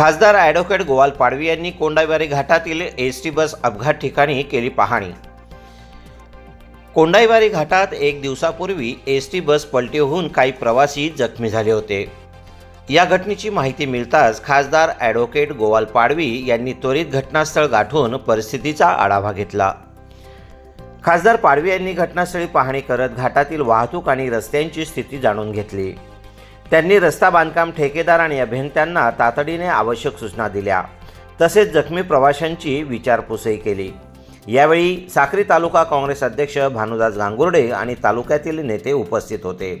खासदार ॲडव्होकेट गोवाल पाडवी यांनी कोंडाईबारी घाटातील एस टी बस अपघात ठिकाणी केली पाहणी. कोंडाईबारी घाटात एक दिवसापूर्वी एस टी बस पलटी होऊन काही प्रवासी जखमी झाले होते. या घटनेची माहिती मिळताच खासदार ॲडव्होकेट गोवाल पाडवी यांनी त्वरित घटनास्थळ गाठून परिस्थितीचा आढावा घेतला. खासदार पाडवी यांनी घटनास्थळी पाहणी करत घाटातील वाहतूक आणि रस्त्यांची स्थिती जाणून घेतली. त्यांनी रस्ता बांधकाम ठेकेदार आणि अभियंत्यांना तातडीने आवश्यक सूचना दिल्या. तसेच जखमी प्रवाशांची विचारपूसही केली. यावेळी साक्री तालुका काँग्रेस अध्यक्ष भानुदास गांगुर्डे आणि तालुक्यातील नेते उपस्थित होते.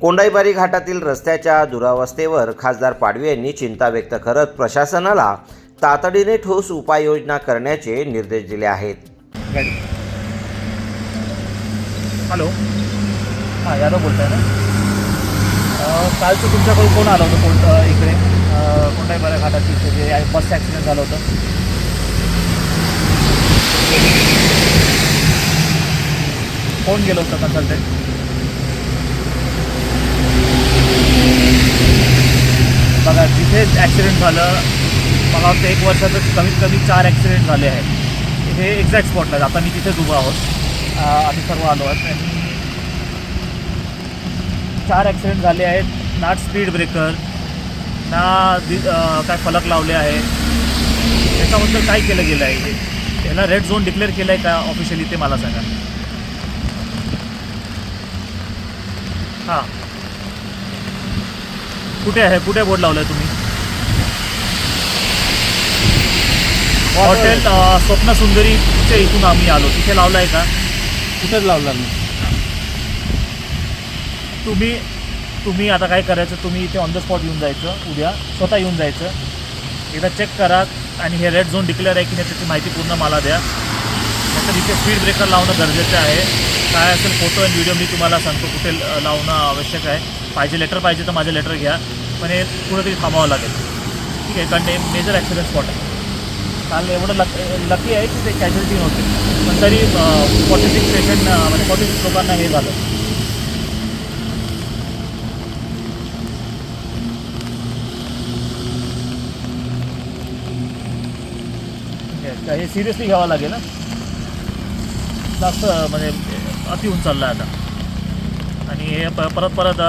कोंडाईबारी घाटातील रस्त्याच्या दुरावस्थेवर खासदार पाडवी यांनी चिंता व्यक्त करत प्रशासनाला तातडीने ठोस उपाययोजना करण्याचे निर्देश दिले आहेत. हॅलो हां यादव बोलताय आहे ना? कालचं तुमच्याकडून कोण आलं होतं? कोणतं इकडे? कोणत्याही बऱ्या घाटाची इथे जे बसचं ॲक्सिडेंट झालं होतं. कोण गेलं होतं कन्सल्टंट बघा जिथे ॲक्सिडेंट झालं. मला वाटतं एक वर्षातच कमीत कमी चार ॲक्सिडेंट झाले आहेत. हे एक्झॅक्ट स्पॉटला आता मी तिथेच उभा आहोत. आम्ही सर्व आलो आहोत. चार ॲक्सिडेंट झाले आहेत. ना स्पीड ब्रेकर ना दि काय फलक लावले आहेत त्याच्याबद्दल काय केलं गेलं आहे इथे याला रेड झोन डिक्लेअर केलं आहे का ऑफिशियली ते मला सांगा. हां. कुठे आहे? कुठे बोर्ड लावलं आहे तुम्ही हॉटेल अं, स्वप्न सुंदरीच्या इथून आम्ही आलो. तिथे लावलं आहे का? कुठेच लावला मी तुम्ही तुम्ही आता काय करायचं तुम्ही इथे ऑन द स्पॉट येऊन जायचं उद्या स्वतः येऊन जायचं. एकदा चेक करा आणि हे रेड झोन डिक्लेअर आहे की नाही त्याची माहिती पूर्ण मला द्या. नंतर इथे स्पीड ब्रेकर लावणं गरजेचं आहे. काय असेल फोटो आणि व्हिडिओ मी तुम्हाला सांगतो कुठे ल- लावणं आवश्यक आहे. पाहिजे लेटर पाहिजे तर माझे लेटर घ्या. पण हे कुठेतरी थांबावं लागेल. ठीक आहे कारण हे मेजर ॲक्सिडेंट स्पॉट आहे. काल एवढं लक लकी आहे की ते कॅज्युअलिटी नव्हते. पण तरी फॉर्टी सिक्स पेशंट म्हणजे फॉर्टी सिक्स लोकांना हे झालं. तर हे सिरियसली घ्यावं लागेल ना जास्त म्हणजे अति होऊन चाललं आहे आता. आणि हे प परत परत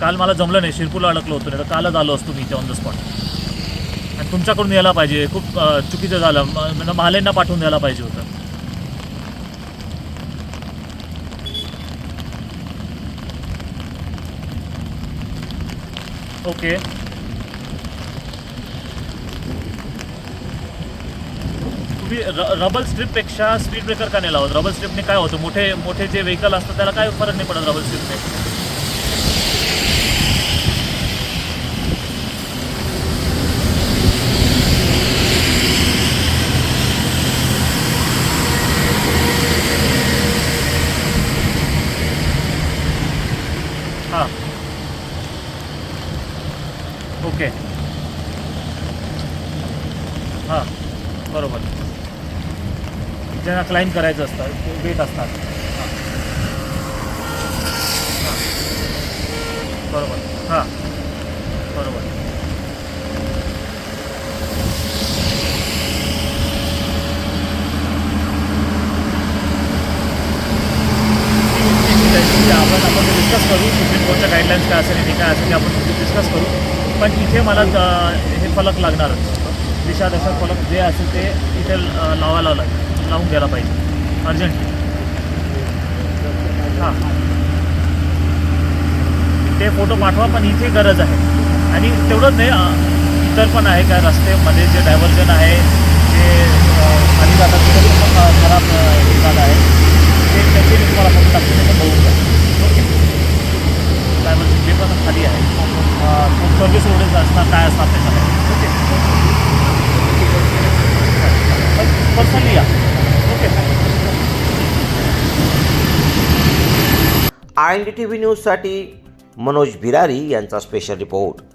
काल मला जमलं नाही. शिरपूरला अडकलो होतो नाही तर कालच आलो असतो मी इथे ऑन द स्पॉट आणि तुमच्याकडून यायला पाहिजे. खूप चुकीचं झालं. म्हणजे महालेंना पाठवून द्यायला पाहिजे होतं. ओके. स्पी र रबल स्ट्रीपपेक्षा स्पीड ब्रेकर का नाही लावत रबल स्ट्रीपने काय होतं? मोठे मोठे जे व्हेकल असतात त्याला काय फरक नाही पडत रबल स्ट्रीपने हां. ओके. हां. बरोबर. ज्यांना क्लाईम करायचं असतं ते वेट असतात. बरोबर. हां. बरोबर. आपण आपण डिस्कस करू सुप्रीम कोर्टच्या गाईडलाईन्स काय असेल आणि काय असेल ते आपण डिस्कस करू. पण इथे मला हे फलक लागणारच. दिशा दशा फलक जे असेल ते इथे लावायला लागेल. लावून घ्यायला पाहिजे. अर्जंटली हां. ते फोटो पाठवा पण इथे गरज आहे. आणि तेवढंच नाही इतर पण आहे का रस्त्यामध्ये जे डायव्हर्जन आहे जे खाली जातात तिथे पण खराब हे झालं आहे. ते त्याचे मी तुम्हाला फोटो टाकून पण बघून घ्या. ओके डायव्हर्जन जे पण खाली आहे. सर्विस रोडेज असणार काय असणार त्याच्यामध्ये. ओके पर्सनली या okay I N D T V न्यूजसाठी मनोज बिरारी यांचा स्पेशल रिपोर्ट